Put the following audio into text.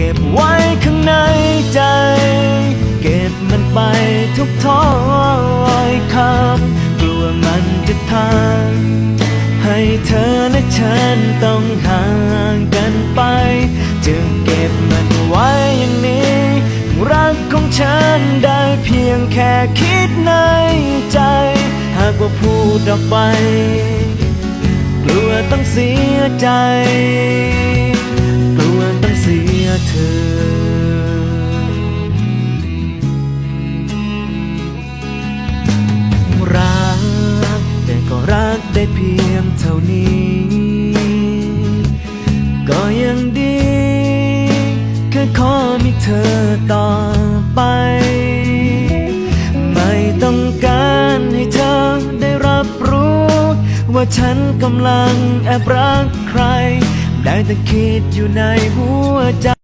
เก็บไว้ข้างในใจ เก็บมันไปทุกถ้อยคำกลัวมันจะทำให้เธอและฉันต้องห่างกันไป จึงเก็บมันไว้อย่างนี้ รักของฉันได้เพียงแค่คิดในใจ หากว่าพูดออกไป กลัวต้องเสียใจ ได้เพียงเท่านี้ ก็ยังดี แค่ขอมีเธอต่อไป ไม่ต้องการให้เธอได้รับรู้ ว่าฉันกำลังแอบรักใคร ได้แต่คิดอยู่ในหัวใจ